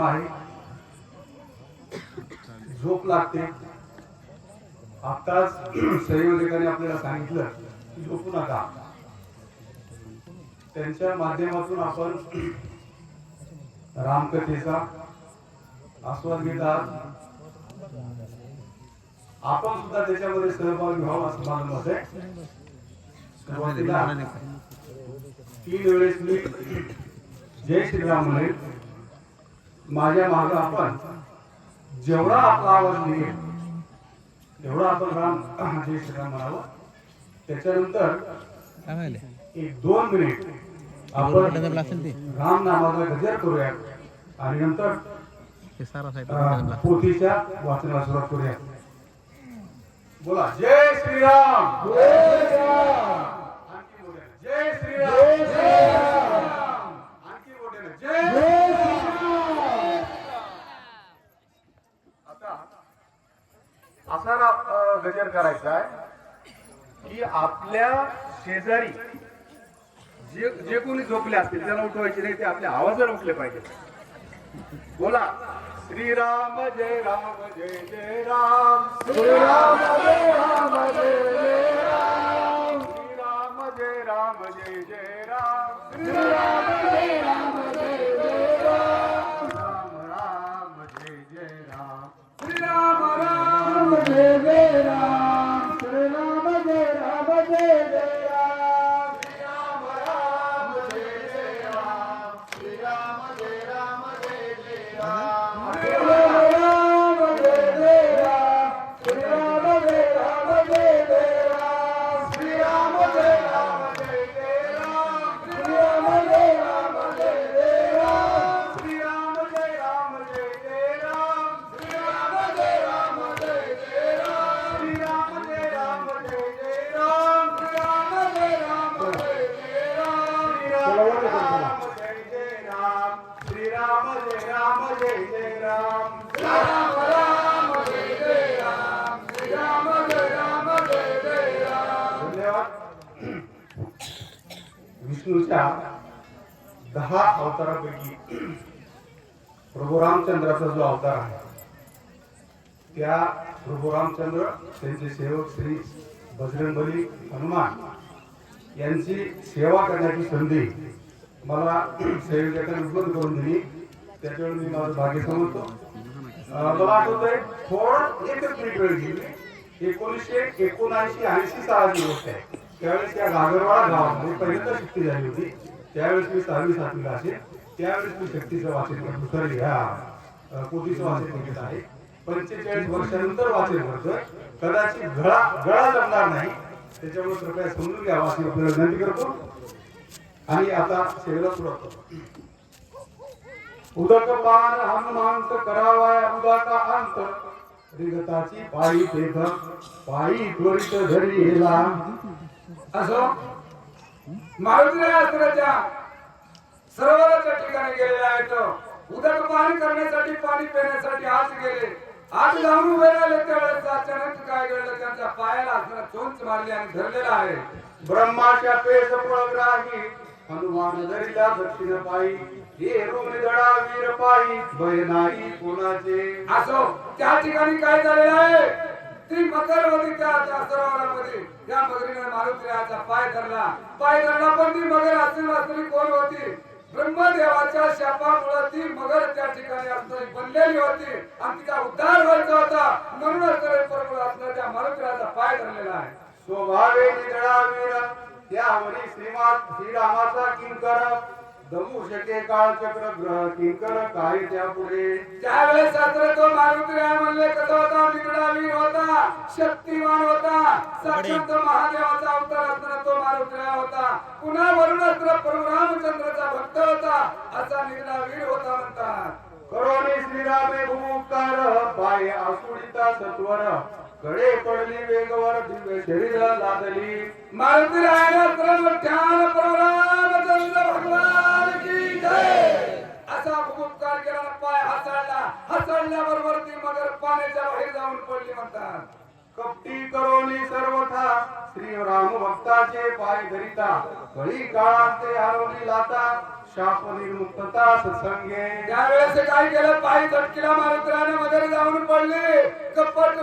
आहे. झोप लागते. आताच संयोजकाने आपल्याला सांगितलं की झोपू नका. त्यांच्या माध्यमातून आपण रामकथेचा आस्वाद घेत आहात आपण सुद्धा त्याच्यामध्ये सहभागी व्हावं असं माझं मत आहे. तीन वेळेस मी जय श्रीराम म्हणेल माझ्या माग आपण जेवढा आपला आवाज निघेल तेवढा आपण राम जय श्रीराम म्हणावं. त्याच्यानंतर एक दोन मिनिट आपण राम नामाचा गजर करूया आणि नंतर पोथीच्या वाचनाला सुरुवात करूया बोला जय श्रीराम जय श्रीराम आणखी मोठ्याने. जय श्रीराम जय श्रीराम आणखी मोठ्याने. जय श्रीराम आता असा रा- अं, गजर करायचा आहे की आपल्या शेजारी. जे जे कोणी झोपले असतील त्याला उठवायचे नाही ते आपल्या आवाजाला उठले पाहिजे. बोला. श्रीराम जय राम जय जय राम. श्रीराम जय राम. जय राम जय जय राम राम राम जय जय राम श्रीराम जय राम जय जय राम धन्यवाद विष्णूच्या दहा अवतारापैकी प्रभू रामचंद्राचा जो अवतार आहे त्या प्रभू रामचंद्र त्यांचे सेवक श्री बजरंगबली हनुमान यांची सेवा करण्याची संधी मला संयोजकांनी उपलब्ध करून दिली. त्याच्यावर मी माझं भाग्य समजतो मला आठवतंय थोड एकच मिनिट वेळ गेली एकोणीसशे एकोणऐंशी ऐंशी सहाची गोष्ट आहे. त्यावेळेस त्या गागरवाडा गावामध्ये पहिल्यांदा शक्ती झाली होती. त्यावेळेस मी सहावी सातवीला असेल. त्यावेळेस मी शक्तीचं वाचन करतो सर ह्या अं, वाचन केलं आहे. पंचेचाळीस वर्षानंतर वाचन करतोय कदाचित गळा गळा जमणार नाही. त्याच्यामुळे कृपया समजून घ्यावा अशी आपल्याला विनंती करतो. आणि आता सेवेला सुरुवात करतो उदक पान हनुमांत करावा उदाचा अंत. रिगताची पायी तेथ पायी त्वरित घरी येला. असो? मारुती सरोवराच्या ठिकाणी गेलेले आहेत उदक पाणी करण्यासाठी पाणी पिण्यासाठी आज गेले. आज जाऊन उभे राहिले त्यावेळेस अचानक काय घडलं? त्यांच्या पायाला असणारा चोंच मारली आणि धरलेला आहे. ब्रह्माच्या पेश पळग्राही हनुमान धरिला दक्षिण पायी. हे दडा वीर पायी भय नाही कोणाचे. असो त्या ठिकाणी काय झालेलं आहे? ती मकर होती त्या त्या सरोवरामध्ये त्या मगरीने मारुतीचा पाय धरला. पाय धरला पण ती मगर असली असली कोण होती? ब्रह्मदेवाच्या शापामुळे ती मगर त्या ठिकाणी असणारी बनलेली होती. आणि तिचा उद्धार व्हायचा होता. म्हणूनच परमळ असणाऱ्या त्या मारुतीचा पाय धरलेला आहे. स्वभावे निधळा वीर त्यावरी श्रीमात श्रीरामाचा किंकर दमू शके काळ चक्र ग्रह किंकर काय त्या पुढे. त्यावेळेस शास्त्र तो मारुती आहे म्हणले कसा होता निगडावीर होता शक्तिमान होता. साक्षात महादेवाचा अवतार असताना तो मारुती होता. पुन्हा वरुण असताना प्रभू रामचंद्राचा भक्त होता. असा निगडावीर होता म्हणतात. करोनी श्रीरामे भूकार पाय आसुडिता सत्वर. कडे पडली वेगवर दिव्य शरीर लादली मारुती रायना ध्यान प्रभू असा उपकार केला पाय हसळला हसळल्याबरोबर ती मगर पाण्याच्या बाहेर जाऊन पडली म्हणतात. कपटी करोनी सर्वथा श्री राम भक्ताचे पाय धरिता. कळी काळांते हरवली लाता शाप निर्मुक्तता सत्संगे. त्यावेळेस काय केलं पायी झटकीला मारुतीराने मगर जाऊन पडले. कपट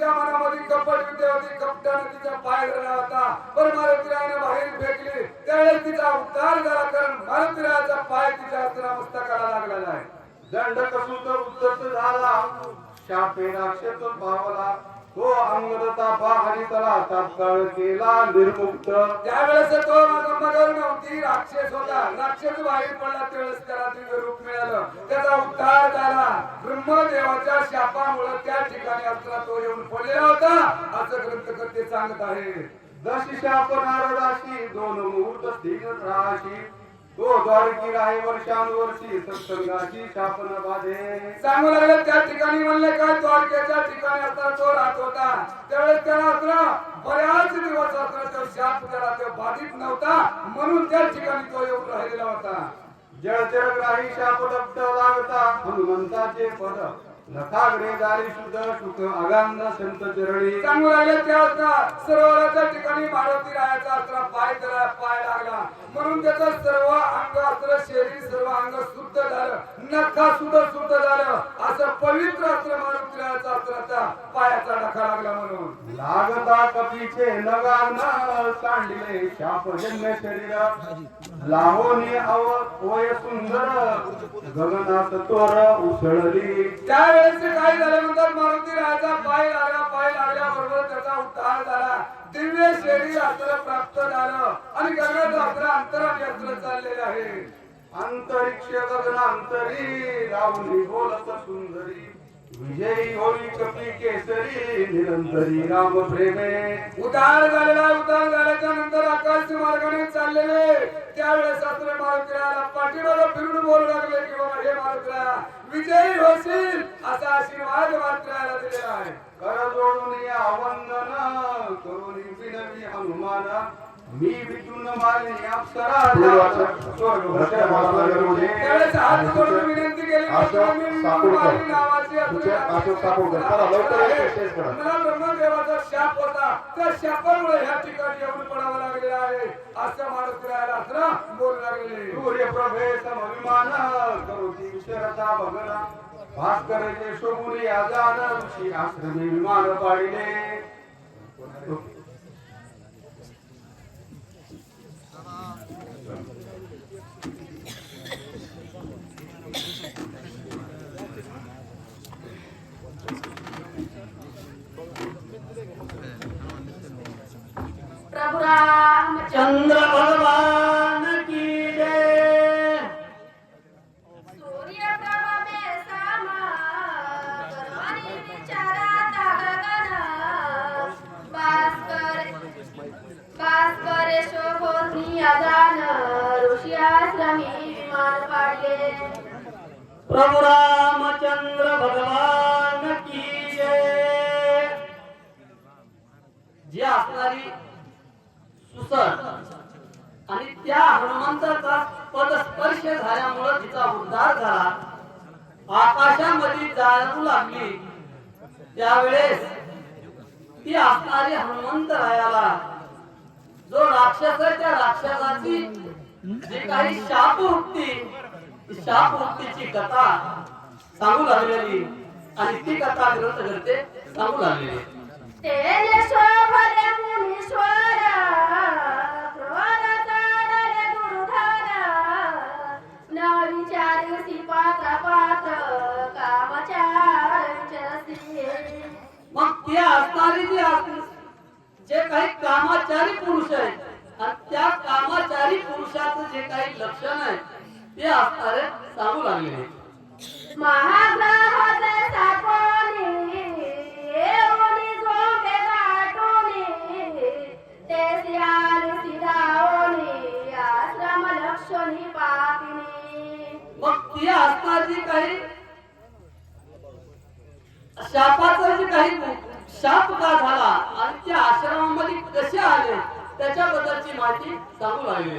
तिच्या मनामध्ये कपट विद्या होती कपटाने तिचा पाय धरला होता पण मारुतीराने बाहेर फेकली. त्यावेळेस तिचा उद्धार झाला कारण मारुतीरायाचा पाय तिच्या अस्त्रा मस्तकाला लागलेला आहे. दंड कसू तर उत्तर झाला. शापेनाक्षेतून राक्षस पावला तो अंगदता पाहणी तला तात्काळ केला निर्मुक्त. त्यावेळेस तो मगर नव्हती राक्षस होता. राक्षस बाहेर पडला त्यावेळेस त्याला दिव्य रूप मिळालं. त्याचा उद्धार झाला. ब्रह्मदेवाच्या शापामुळे त्या ठिकाणी असताना तो येऊन पडलेला होता. असं ग्रंथकर्ते सांगत आहे दशी शाप नारदाशी दोन मुहूर्त स्थिर राशी. तो द्वारकी राहे वर्षानुवर्षी सत्संगाची शापन बाधे. सांगू लागलं त्या ठिकाणी म्हणले काय द्वारकेच्या ठिकाणी असताना तो राहत होता. त्यावेळेस त्याला असला बऱ्याच दिवस असला तो शाप त्याला तो बाधित नव्हता म्हणून त्या ठिकाणी तो येऊन राहिलेला होता. जळचर ग्राही शाप लागता. हनुमंताचे पद. नखाग्रे दारी शुद्ध सुख अगांध संत चरणी सांगू लागले त्या सरोवराच्या ठिकाणी मारुती रायाचा असला पाय त्याला पाय लागला. म्हणून त्याचा सर्व अंग असलं शरीर सर्व अंग शुद्ध झालं. नखा सुद्धा शुद्ध झालं. असं पवित्र मारुती रायाचा असला त्या पायाचा नखा लागला म्हणून. लागता कपीचे नगान सांडले शाप जन्य शरीर. लाहोनी अव वय सुंदर. गगनात तोर उसळली. त्यावेळेस काय झालं म्हणतात मारुती रायाचा पाय लागला पाय लागल्याबरोबर त्याचा उद्धार झाला. दिव्य शरीर अस्त्र प्राप्त झालं. आणि गगनात अस्त्र अंतराने अस्त्र चाललेले आहे. अंतरिक्ष गगनांतरी राहुली बोलत सुंदरी. विजयी होई कपी केसरी निरंतरी राम प्रेमे उद्धार झालेला उद्धार झाल्याच्यानंतर आकाश मार्गाने चाललेले. त्यावेळेस शास्त्र मारुतीला पाठीमागे फिरून बोलू लागले की बाबा हे मारुतीला विजयी होशील असा आशीर्वाद मारुतीला दिलेला आहे. कर जोडून या वंदन करून विनवी हनुमाना. मी विटून मालिनी अप्सरा. त्यावेळेस हात जोडून विनंती केली. मारी नावाची आहे. लवकर स्टेज करा. मला ब्रह्मदेवाचा शाप होता. त्या शापामुळे ह्या ठिकाणी येऊन पडावं लागलेलं आहे. असं माणूस बोलू लागलेले सूर्यप्रभे समविमान करोती विशरता भगना भास्कर शोभुनी आजान ऋषी आश्रमी विमान पाडिले प्रभु रामचंद्र भगवान की जय. जी असणारी सुसर आणि त्या हनुमंताचा पदस्पर्श झाल्यामुळे तिचा उद्धार झाला. आकाशामध्ये जाणू लागली. त्यावेळेस ती असणारी हनुमंत रायाला जो राक्षस त्या राक्षसाची जी काही शाप होती शापवृत्तीची कथा सांगू लागलेली. आणि ती कथा ग्रंथ करते सांगू लागलेली. मग ते असणारी जी जे काही कामाचारी पुरुष आहेत आणि त्या कामाचारी पुरुषाचं जे काही लक्षण आहे ते असणारे सांगू पापिनी मग ती असणारी काही शापाचा जे काही शाप का झाला? आणि त्या आश्रमामध्ये कसे आले? त्याच्याबद्दलची माहिती सांगू लागली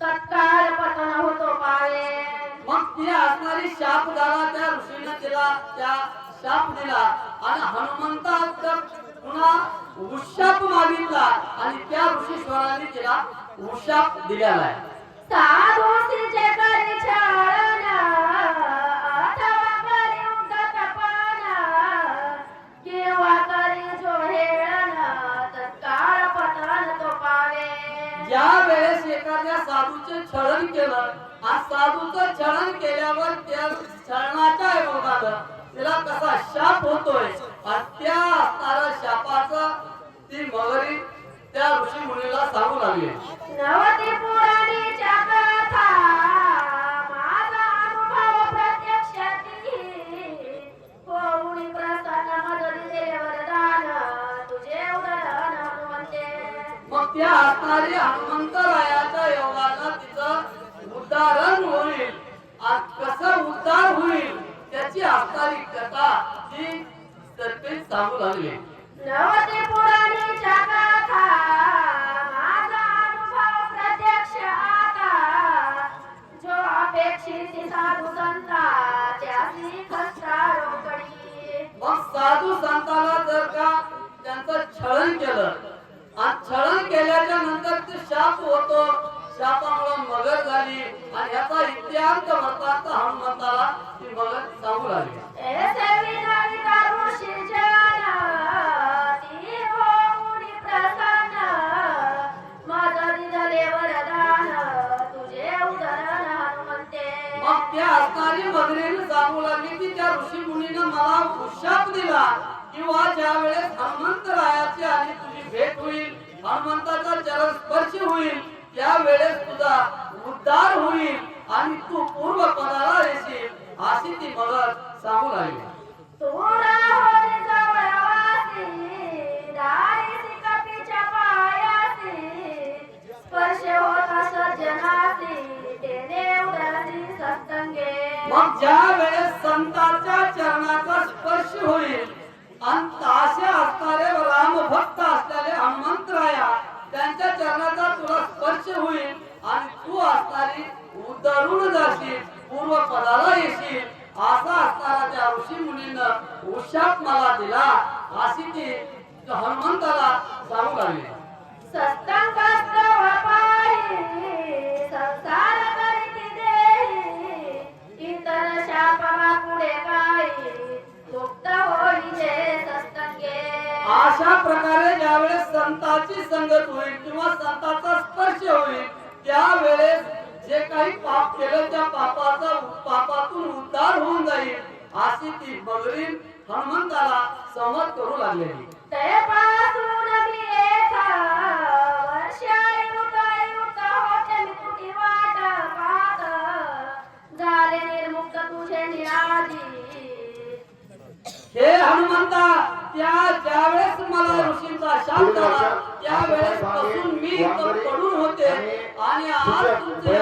तत्काळ पतन होतो पावे मग ती असणारी शाप झाला त्या ऋषीने तिला त्या शाप दिला आणि हनुमंता पुन्हा उशाप मागितला आणि त्या ऋषीश्वराने तिला उशाप दिलेला आहे. साधू पावे ज्या एखाद्या साधूचे छळण केलं आणि साधूचं छळण केल्यावर त्या छळणाच्या योगानं तिला कसा शाप होतोय त्या असणाऱ्या शापाचं ती मगरी त्या ऋषी मुनीला सांगू लागली. नवती पुराणीच्या कथा माझा अनुभव होऊन प्रसन्न वरदान तुझे मग त्या असणारी हनुमंतरायाच्या योगानं उद्धारण होईल. कसं उद्धार होईल त्याची असणारी कथा ती सर्पे सांगू लागली. नवती पुराणीच्या कथा माझा अनुभव प्रत्यक्ष आता. जो अपेक्षित साधू संता त्याची खस्ता रोकडी मग साधू संताला जर का त्यांचं छळण केलं आणि छळण केल्याच्यानंतर ते शाप होतो शापामुळे मगर झाली. आणि याचा इतिहास वृत्तांत हनुमंताला ती मगर सांगू लागली. हनुमंते. मग त्या असणारी मगरीने सांगू लागली की त्या ऋषी मुनीनं मला उशाप दिला. किंवा ज्या वेळेस हनुमंतरायाची आणि तुझी भेट होईल हनुमंताचा चरण स्पर्श होईल. त्यावेळेस तुझा उद्धार होईल आणि तू पूर्व पदाला येशील अशी ती मगर सांगू लागली. मग ज्या वेळेस संतांच्या चरणाचा स्पर्श होईल आणि असे असणारे राम भक्त असलेले हनुमंतराया त्यांच्या चरणाचा स्पर्श होईल आणि तू असणारी उदरून जाशील पूर्व पदाला येशील. असा असणारा त्या ऋषी मुलींना उशाप मला दिला. अशी ती हनुमंताला सांगू लागली हे हनुमंता त्या ज्यावेळेस मला ऋषींचा शाप झाला त्यावेळेस पासून मी पडून होते आणि आज तुमचे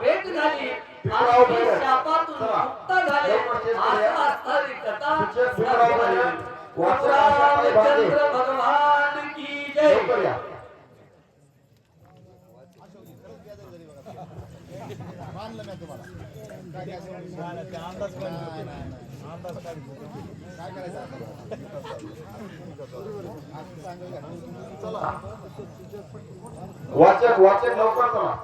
भेट झाली. आणि मी शापातून मुक्त झाले. असं असणारी कथा रामचंद्र भगवान की जय काय या. वाचक वाचक लवकर चला